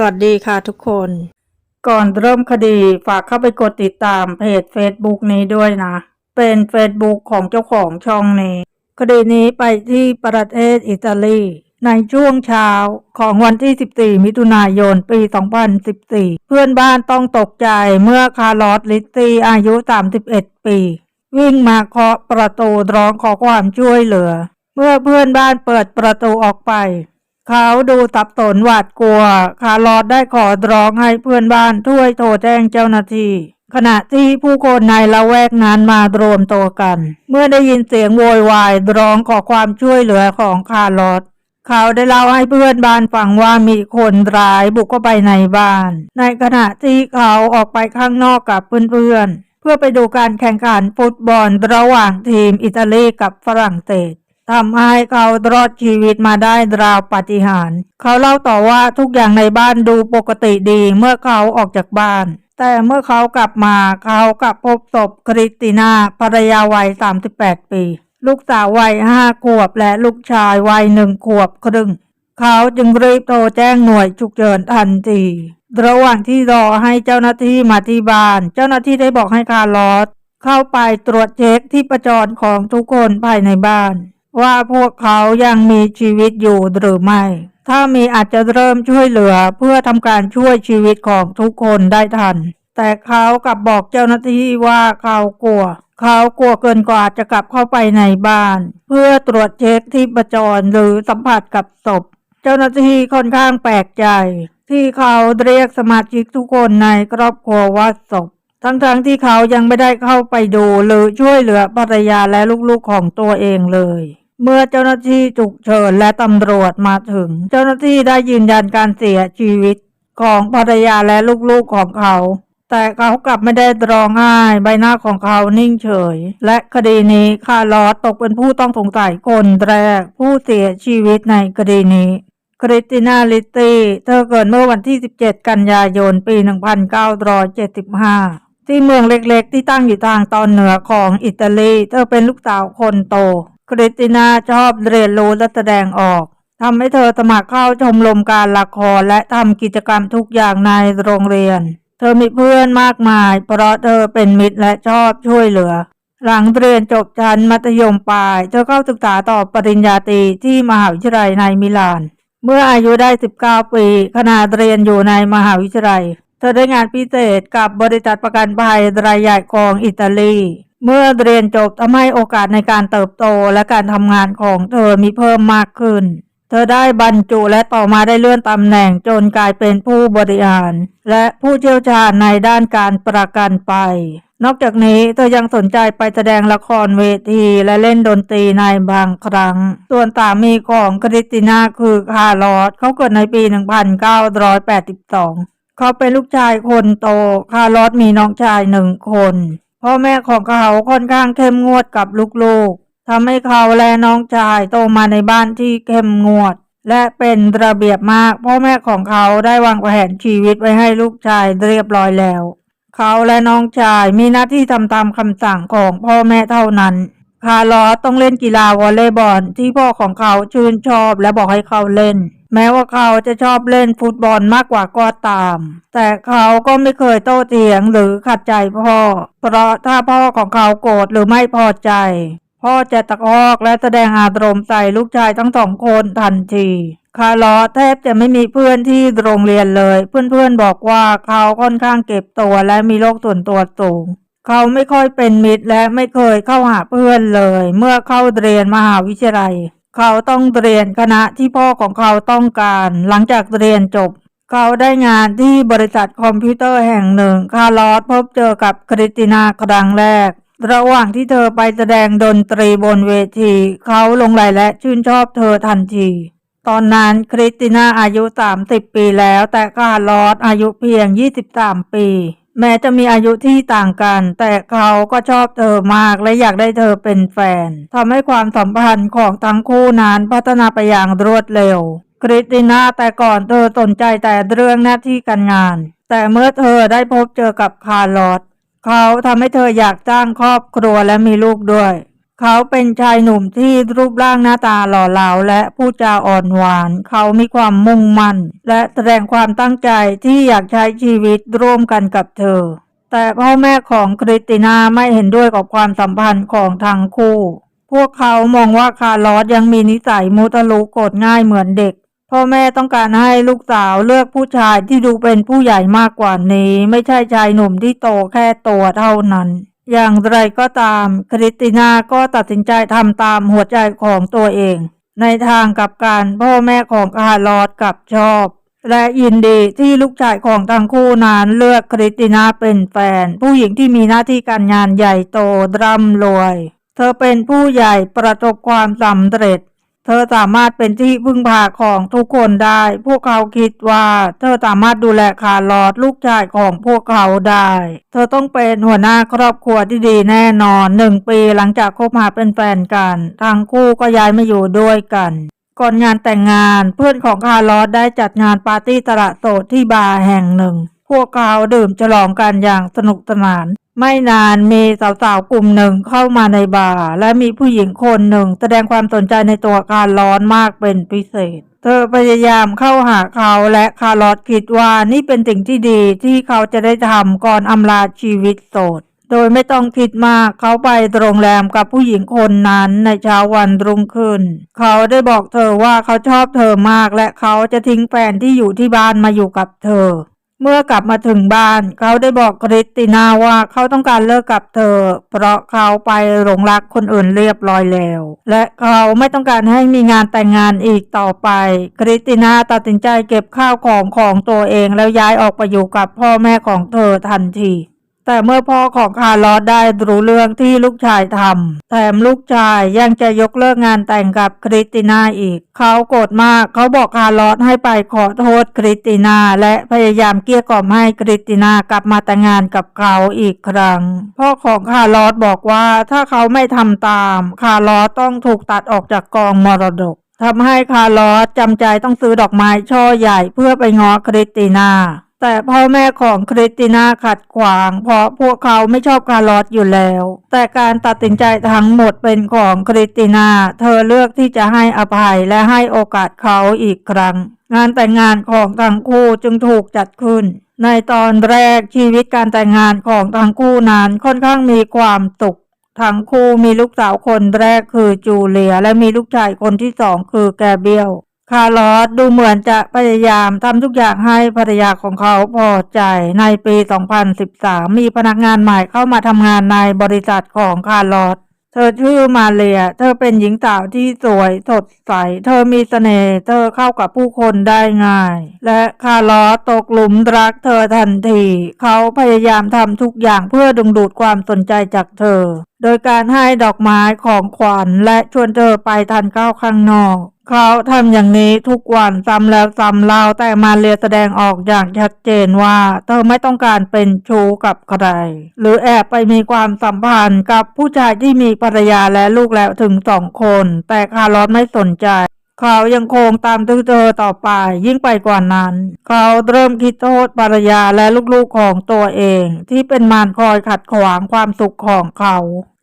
สวัสดีค่ะทุกคน ก่อนเริ่มคดีฝากเข้าไปกดติดตามเพจ Facebook นี้ด้วยนะ เป็น Facebook ของเจ้าของช่องนี้ คดีนี้ไปที่ประเทศอิตาลี ในช่วงเช้าของวันที่ 14 มิถุนายน ปี 2014 เพื่อนบ้านต้องตกใจเมื่อคาร์ลอสลิตตี้อายุ 31 ปี วิ่งมาเคาะประตูร้องขอความช่วยเหลือ เมื่อเพื่อนบ้านเปิดประตูออกไป เขาดูสับสนหวาดกลัว คาร์ลอสได้ขอร้องให้เพื่อนบ้านช่วยโทรแจ้งเจ้าหน้าที่ขณะที่ผู้คนในละแวกนั้นมารวมตัวกัน เมื่อได้ยินเสียงโวยวายร้องขอความช่วยเหลือของคาร์ลอสเขาได้เล่าให้เพื่อนบ้านฟังว่ามีคนร้ายบุกเข้าไปในบ้าน ในขณะที่เขาออกไปข้างนอกกับเพื่อนๆเพื่อไปดูการแข่งขันฟุตบอลระหว่างทีมอิตาลีกับฝรั่งเศส ทำให้เขารอดชีวิตมาได้ราวปาฏิหาริย์เขาเล่าต่อว่าทุกอย่างในบ้านดูปกติดีเมื่อเขาออกจากบ้าน แต่เมื่อเขากลับมาเขากลับพบศพคริสตินาภรรยาวัย 38 ปี ลูกสาววัยห้าขวบและลูกชายวัยหนึ่งขวบครึ่ง เขาจึงรีบโทรแจ้งหน่วยฉุกเฉินทันทีระหว่างที่รอให้เจ้าหน้าที่มาที่บ้าน เจ้าหน้าที่ได้บอกให้คาร์ลอสเข้าไปตรวจเช็คที่ประจรของทุกคนภายในบ้าน ว่าพวกเขายังมีชีวิตอยู่หรือไม่ ถ้ามีอาจจะเริ่มช่วยเหลือเพื่อทำการช่วยชีวิตของทุกคนได้ทัน แต่เขากลับบอกเจ้าหน้าที่ว่าเขากลัว เขากลัวเกินกว่าจะกลับเข้าไปในบ้าน เพื่อตรวจเช็คที่ประจรหรือสัมผัสกับศพ เจ้าหน้าที่ค่อนข้างแปลกใจ ที่เขาเรียกสมาชิกทุกคนในครอบครัวว่าศพ ทั้งๆที่เขายังไม่ได้เข้าไปดูหรือช่วยเหลือภรรยาและลูกๆของตัวเองเลย เมื่อเจ้าหน้าที่ฉุกเฉินและตำรวจมาถึง เจ้าหน้าที่ได้ยืนยันการเสียชีวิตของภรรยาและลูกๆของเขา แต่เขากลับไม่ได้ร้องไห้ใบหน้าของเขานิ่งเฉย และคดีนี้คาร์ลอสตกเป็นผู้ต้องสงสัยคนแรก ผู้เสียชีวิตในคดีนี้คริสตินาลิตตี้เธอเกิดเมื่อวันที่ 17 กันยายน ปี 1975 ที่เมืองเล็กๆ ที่ตั้งอยู่ทางตอนเหนือของอิตาลี เธอเป็นลูกสาวคนโต คริสติน่าชอบเรียนรู้และแสดงออกทำให้เธอสมัครเข้าชมรมการละครและทำกิจกรรมทุกอย่างในโรงเรียน เธอมีเพื่อนมากมาย เพราะเธอเป็นมิตรและชอบช่วยเหลือ หลังเรียนจบชั้นมัธยมปลาย เธอเข้าศึกษาต่อปริญญาตรีที่มหาวิทยาลัยในมิลาน เมื่ออายุได้ 19 ปีขณะเรียนอยู่ในมหาวิทยาลัย เธอได้งานพิเศษกับบริษัทประกันภัยรายใหญ่ของอิตาลี เมื่อเรียนจบทำให้โอกาสในการเติบโตและการทำงานของเธอมีเพิ่มมากขึ้น เธอได้บรรจุและต่อมาได้เลื่อนตำแหน่งจนกลายเป็นผู้บริหาร และผู้เชี่ยวชาญในด้านการประกันไป นอกจากนี้เธอยังสนใจไปแสดงละครเวทีและเล่นดนตรีในบางครั้ง ส่วนสามีของคริสติน่าคือคาร์ลอสเขาเกิดในปี 1982 เขาเป็นลูกชายคนโต คาร์ลอสมีน้องชายหนึ่งคน พ่อแม่ของเขาค่อนข้างเข้มงวดกับลูกๆทำให้เขาและน้องชายโตมาในบ้านที่เข้มงวด และเป็นระเบียบมาก พ่อแม่ของเขาได้วางแผนชีวิตไว้ให้ลูกชายเรียบร้อยแล้ว เขาและน้องชายมีหน้าที่ทำตามคำสั่งของพ่อแม่เท่านั้น คาร์ลอสต้องเล่นกีฬาวอลเลย์บอลที่พ่อของเขาชื่นชอบและบอกให้เขาเล่น แม้ว่าเขาจะชอบเล่นฟุตบอลมากกว่าก็ตาม แต่เขาก็ไม่เคยโต้เถียงหรือขัดใจพ่อ เพราะถ้าพ่อของเขาโกรธหรือไม่พอใจ พ่อจะตะคอกและแสดงอารมณ์ใส่ลูกชายทั้งสองคนทันทีคาร์ลอแทบจะไม่มีเพื่อนที่โรงเรียนเลย เพื่อนๆบอกว่าเขาค่อนข้างเก็บตัวและมีโรคส่วนตัวสูง เขาไม่ค่อยเป็นมิตรและไม่เคยเข้าหาเพื่อนเลย เมื่อเข้าเรียนมหาวิทยาลัย เขาต้องเรียนคณะที่พ่อของเขาต้องการ หลังจากเรียนจบ เขาได้งานที่บริษัทคอมพิวเตอร์แห่งหนึ่ง คาร์ลอสพบเจอกับคริสตินาครั้งแรก ระหว่างที่เธอไปแสดงดนตรีบนเวที เขาลงใหลและชื่นชอบเธอทันที ตอนนั้นคริสติน่าอายุ 30 ปีแล้ว แต่คาร์ลอสอายุเพียง 23 ปี แม้จะมีอายุที่ต่างกัน แต่เขาก็ชอบเธอมากและอยากได้เธอเป็นแฟนทำให้ความสัมพันธ์ของทั้งคู่นั้นพัฒนาไปอย่างรวดเร็ว คริสติน่าแต่ก่อนเธอสนใจแต่เรื่องหน้าที่การงาน แต่เมื่อเธอได้พบเจอกับคาร์ลอสเขาทำให้เธออยากจ้างครอบครัวและมีลูกด้วย เขาเป็นชายหนุ่มที่รูปร่างหน้าตาหล่อเหลาและพูดจาอ่อนหวาน เขามีความมุ่งมั่น และแสดงความตั้งใจที่อยากใช้ชีวิตร่วมกันกับเธอ แต่พ่อแม่ของคริสติน่าไม่เห็นด้วยกับความสัมพันธ์ของทั้งคู่ พวกเขามองว่าคาร์ลอสยังมีนิสัยมุทะลุโกรธง่ายเหมือนเด็ก พ่อแม่ต้องการให้ลูกสาวเลือกผู้ชายที่ดูเป็นผู้ใหญ่มากกว่านี้ ไม่ใช่ชายหนุ่มที่โตแค่ตัวเท่านั้น อย่างไรก็ตาม คริสติน่าก็ตัดสินใจทำตามหัวใจของตัวเอง ในทางกับการพ่อแม่ของคาร์ลอสกับชอบ และยินดีที่ลูกชายของทั้งคู่นั้นเลือกคริสติน่าเป็นแฟน ผู้หญิงที่มีหน้าที่การงานใหญ่โตร่ำรวย เธอเป็นผู้ใหญ่ประสบความสำเร็จ เธอสามารถเป็นที่พึ่งพาของทุกคนได้ พวกเขาคิดว่า เธอสามารถดูแลคาร์ลอสลูกชายของพวกเขาได้ เธอต้องเป็นหัวหน้าครอบครัวที่ดีแน่นอนหนึ่งปีหลังจากคบหาเป็นแฟนกัน ทั้งคู่ก็ย้ายมาอยู่ด้วยกันก่อนงานแต่งงานเพื่อนของคาร์ลอสได้จัดงานปาร์ตี้ตระโสดที่บาร์แห่งหนึ่ง พวกเขาดื่มฉลองกันอย่างสนุกสนาน ไม่นานมีสาวๆกลุ่มหนึ่งเข้ามาในบาร์และมีผู้หญิงคนหนึ่งแสดงความสนใจในตัวคาร์ลอสมากเป็นพิเศษ เธอพยายามเข้าหาเขาและคาร์ลอสคิดว่านี่เป็นสิ่งที่ดีที่เขาจะได้ทำก่อนอำลาชีวิตโสด โดยไม่ต้องคิดมากเขาไปโรงแรมกับผู้หญิงคนนั้นในเช้าวันรุ่งขึ้น เขาได้บอกเธอว่าเขาชอบเธอมากและเขาจะทิ้งแฟนที่อยู่ที่บ้านมาอยู่กับเธอ เมื่อกลับมาถึงบ้าน เขาได้บอกคริสตินาว่าเขาต้องการเลิกกับเธอ เพราะเขาไปหลงรักคนอื่นเรียบร้อยแล้ว และเขาไม่ต้องการให้มีงานแต่งงานอีกต่อไปคริสตินาตัดสินใจเก็บข้าวของของตัวเองแล้วย้ายออกไปอยู่กับพ่อแม่ของเธอทันที แต่เมื่อพ่อของคาร์ลอสได้รู้เรื่องที่ลูกชายทำแถมลูกชายยังจะยกเลิกงานแต่งกับคริสติน่าอีก เขาโกรธมากเขาบอกคาร์ลอสให้ไปขอโทษคริสติน่าและพยายามเกลี้ยกล่อมให้คริสติน่ากลับมาแต่งงานกับเขาอีกครั้ง พ่อของคาร์ลอสบอกว่าถ้าเขาไม่ทำตาม คาร์ลอสต้องถูกตัดออกจากกองมรดกทำให้คาร์ลอสจำใจต้องซื้อดอกไม้ช่อใหญ่เพื่อไปง้อคริสติน่า แต่พ่อแม่ของคริสติน่าขัดขวาง เพราะพวกเขาไม่ชอบคาร์ลอสอยู่แล้ว แต่การตัดสินใจทั้งหมดเป็นของคริสติน่า เธอเลือกที่จะให้อภัยและให้โอกาสเขาอีกครั้ง งานแต่งงานของทั้งคู่จึงถูกจัดขึ้น ในตอนแรกชีวิตการแต่งงานของทั้งคู่นั้นค่อนข้างมีความสุขทั้งคู่มีลูกสาวคนแรกคือจูเลีย และมีลูกชายคนที่สองคือแกเบียล คาร์ลอสดูเหมือนจะพยายามทำทุกอย่างให้ภรรยาของเขาพอใจ ในปี 2013 มีพนักงานใหม่เข้ามาทำงานในบริษัทของคาร์ลอสเธอชื่อมาเลีย เธอเป็นหญิงสาวที่สวยสดใส เธอมีเสน่ห์ เธอเข้ากับผู้คนได้ง่าย และคาร์ลอสตกหลุมรักเธอทันที เขาพยายามทำทุกอย่างเพื่อดึงดูดความสนใจจากเธอ โดยการให้ดอกไม้ของขวัญและชวนเธอไปทานข้าวข้างนอก เขาทำอย่างนี้ทุกวันซ้ำแล้วซ้ำเล่าแต่มาเรียแสดงออกอย่างชัดเจนว่า เธอไม่ต้องการเป็นชู้กับใคร หรือแอบไปมีความสัมพันธ์กับผู้ชายที่มีภรรยาและลูกแล้วถึงสองคน แต่คาร์ลอสไม่สนใจ เขายังคงตามตื้อเธอต่อไปยิ่งไปกว่านั้น เขาเริ่มคิดโทษภรรยาและลูกๆของตัวเอง ที่เป็นมารคอยขัดขวางความสุขของเขา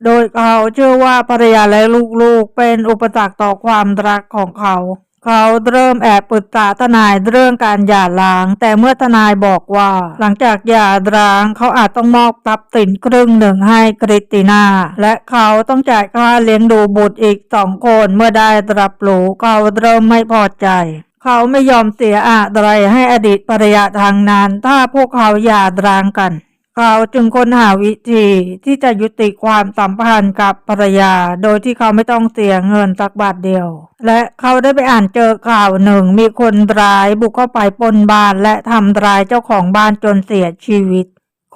โดยเขาเชื่อว่าภรรยาและลูกๆเป็นอุปสรรคต่อความรักของเขา เขาเริ่มแอบปรึกษาทนายเรื่องการหย่าร้าง แต่เมื่อทนายบอกว่า หลังจากหย่าร้างเขาอาจต้องมอบทรัพย์สินครึ่งหนึ่งให้คริตินาและเขาต้องจ่ายค่าเลี้ยงดูบุตรอีกสองคนเมื่อได้รับรู้เขาเริ่มไม่พอใจเขาไม่ยอมเสียอะไรให้อดีตภรรยาทางนั้น ถ้าพวกเขาหย่าร้างกัน เขาจึงค้นหาวิธีที่จะยุติความสัมพันธ์กับภรรยา โดยที่เขาไม่ต้องเสียเงินสักบาทเดียว และเขาได้ไปอ่านเจอข่าวหนึ่ง มีคนร้ายบุกเข้าไปปนบ้านและทำร้ายเจ้าของบ้านจนเสียชีวิต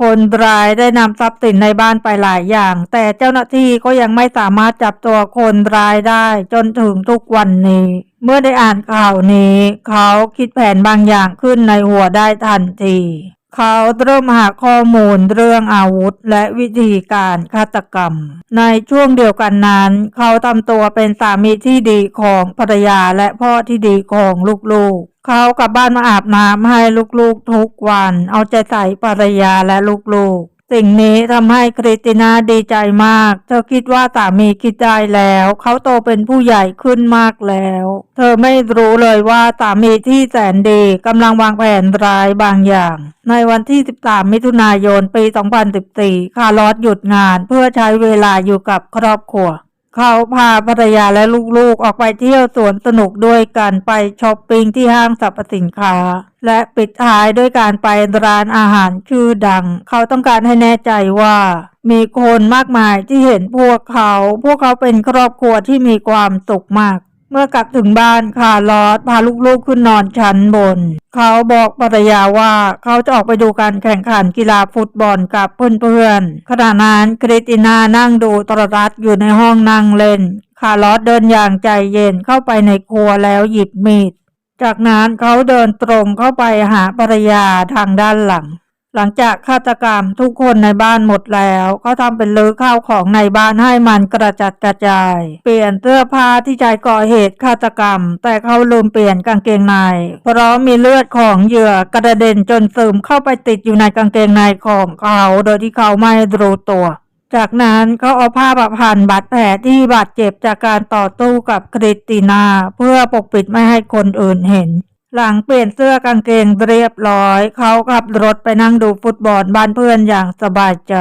คนร้ายได้นำทรัพย์สินในบ้านไปหลายอย่าง แต่เจ้าหน้าที่ก็ยังไม่สามารถจับตัวคนร้ายได้จนถึงทุกวันนี้ เมื่อได้อ่านข่าวนี้ เขาคิดแผนบางอย่างขึ้นในหัวได้ทันที เขาเริ่มหาข้อมูลเรื่องอาวุธและวิธีการฆาตกรรม ในช่วงเดียวกันนั้น เขาทำตัวเป็นสามีที่ดีของภรรยาและพ่อที่ดีของลูกๆ เขากลับบ้านมาอาบน้ำให้ลูกๆทุกวัน เอาใจใส่ภรรยาและลูกๆ สิ่งนี้ทำให้คริสติน่าดีใจมาก เธอคิดว่าสามีคิดได้แล้ว เขาโตเป็นผู้ใหญ่ขึ้นมากแล้ว เธอไม่รู้เลยว่าสามีที่แสนดีกำลังวางแผนร้ายบางอย่าง ในวันที่ 13 มิถุนายน ปี 2014 คาร์ลอสหยุดงานเพื่อใช้เวลาอยู่กับครอบครัว เขาพาภรรยาและลูกๆ ออกไปเที่ยวสวนสนุกด้วยกันไปช้อปปิ้งที่ห้างสรรพสินค้า และปิดท้ายด้วยการไปร้านอาหารชื่อดัง เขาต้องการให้แน่ใจว่า มีคนมากมายที่เห็นพวกเขา พวกเขาเป็นครอบครัวที่มีความสุขมาก เมื่อกลับถึงบ้านคาร์ลอสพาลูกๆขึ้นนอนชั้นบน เขาบอกภรรยาว่าเขาจะออกไปดูการแข่งขันกีฬาฟุตบอลกับเพื่อนๆขณะนั้นคริสติน่านั่งดูโทรทัศน์อยู่ในห้องนั่งเล่น คาร์ลอสเดินอย่างใจเย็นเข้าไปในครัวแล้วหยิบมีด จากนั้นเขาเดินตรงเข้าไปหาภรรยาทางด้านหลัง ลังจากฆาตกรรมทุกคนในบ้านหมดแล้วเขาทำเป็นลื้อข้าวของในบ้านให้มันกระจัดกระจาย เปลี่ยนเสื้อผ้าที่ใช้ก่อเหตุฆาตกรรม แต่เขาลืมเปลี่ยนกางเกงใน เพราะมีเลือดของเหยื่อกระเด็นจนซึมเข้าไปติดอยู่ในกางเกงในของเขา โดยที่เขาไม่รู้ตัวจากนั้นเขาเอาผ้าประพันบาดแผลที่บาดเจ็บจากการต่อสู้กับคริสติน่าเพื่อปกปิดไม่ให้คนอื่นเห็น หลังเปลี่ยนเสื้อกางเกงเรียบร้อย เขาขับรถไปนั่งดูฟุตบอลบ้านเพื่อนอย่างสบายใจ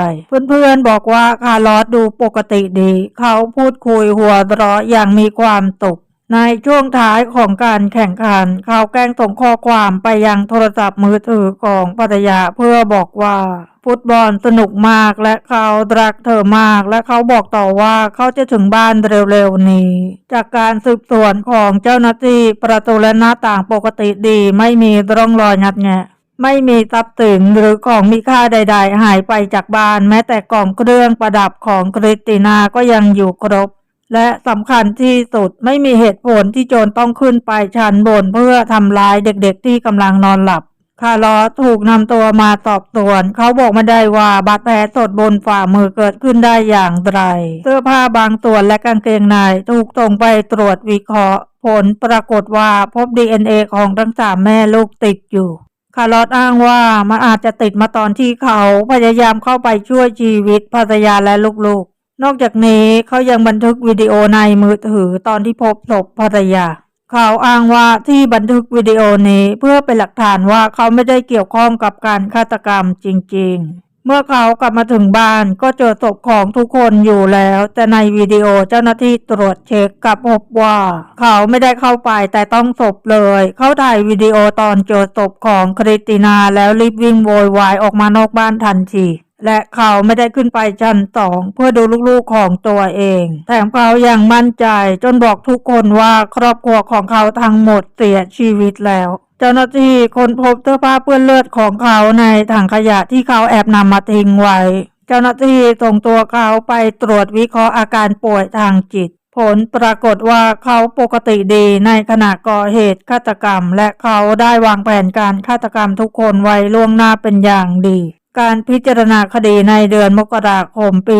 เพื่อนๆบอกว่าคาร์ลอสดูปกติดี เขาพูดคุยหัวเราะอย่างมีความสุข ในช่วงท้ายของการแข่งขันเขาแกล้งส่งข้อความไปยังโทรศัพท์มือถือของภรรยาเพื่อบอกว่า ฟุตบอลสนุกมากและเขารักเธอมากและเขาบอกต่อว่าเขาจะถึงบ้านเร็วๆนี้ จากการสืบสวนของเจ้าหน้าที่ประตูและหน้าต่างปกติดีไม่มีร่องรอยงัดแงะไม่มีทรัพย์สินหรือของมีค่าใด ๆ หายไปจากบ้าน แม้แต่กล่องเครื่องประดับของคริสตินาก็ยังอยู่ครบ และสำคัญที่สุดไม่มีเหตุผลที่โจรต้องขึ้นไปชั้นบนเพื่อทำร้ายเด็กๆที่กำลังนอนหลับ คาร์ลอสถูกนำตัวมาสอบสวน เขาบอกไม่ได้ว่าบาดแผลสดบนฝ่ามือเกิดขึ้นได้อย่างไร เสื้อผ้าบางส่วนและกางเกงในถูกส่งไปตรวจวิเคราะห์ ผลปรากฏว่าพบ DNA ของทั้งสามแม่ลูกติดอยู่คาร์ลอสอ้างว่ามันอาจจะติดมาตอนที่เขาพยายามเข้าไปช่วยชีวิตภรรยาและลูกๆ นอกจากนี้เขายังบันทึกวิดีโอในมือถือตอนที่พบศพภรรยา เขาอ้างว่าที่บันทึกวิดีโอนี้เพื่อเป็นหลักฐานว่าเขาไม่ได้เกี่ยวข้องกับการฆาตกรรมจริงๆ เมื่อเขากลับมาถึงบ้านก็เจอศพของทุกคนอยู่แล้ว แต่ในวิดีโอเจ้าหน้าที่ตรวจเช็คกลับพบว่า เขาไม่ได้เข้าไปแต่ต้องศพเลย เขาถ่ายวิดีโอตอนเจอศพของคริสตินาแล้วรีบวิ่งโวยวายออกมานอกบ้านทันที และเขาไม่ได้ขึ้นไปชั้นสองเพื่อดูลูกๆของตัวเอง แถมเขายังมั่นใจจนบอกทุกคนว่าครอบครัวของเขาทั้งหมดเสียชีวิตแล้วเจ้าหน้าที่ค้นพบเสื้อผ้าเปื้อนเลือดของเขาในถังขยะที่เขาแอบนำมาทิ้งไว้ เจ้าหน้าที่ส่งตัวเขาไปตรวจวิเคราะห์อาการป่วยทางจิต ผลปรากฏว่าเขาปกติดีในขณะก่อเหตุฆาตกรรม และเขาได้วางแผนการฆาตกรรมทุกคนไว้ล่วงหน้าเป็นอย่างดี การพิจารณาคดีในเดือนมกราคมปี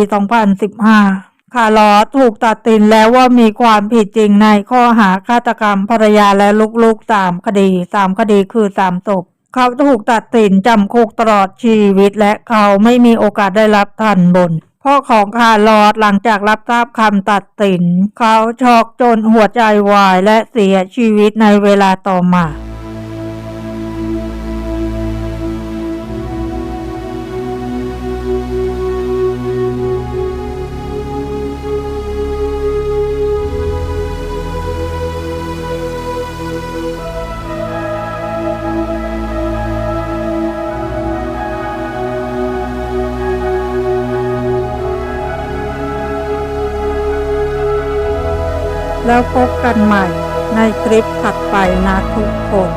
2015 คาร์ลอสถูกตัดสินแล้วว่ามีความผิดจริงในข้อหาฆาตกรรมภรรยาและลูกๆสามคดีสามคดีคือสามศพเขาถูกตัดสินจำคุกตลอดชีวิตและเขาไม่มีโอกาสได้รับทันบนพ่อของคาร์ลอสหลังจากรับทราบคำตัดสิน เขาช็อกจนหัวใจวายและเสียชีวิตในเวลาต่อมา กันใหม่ในคลิปถัดไปนะทุกคน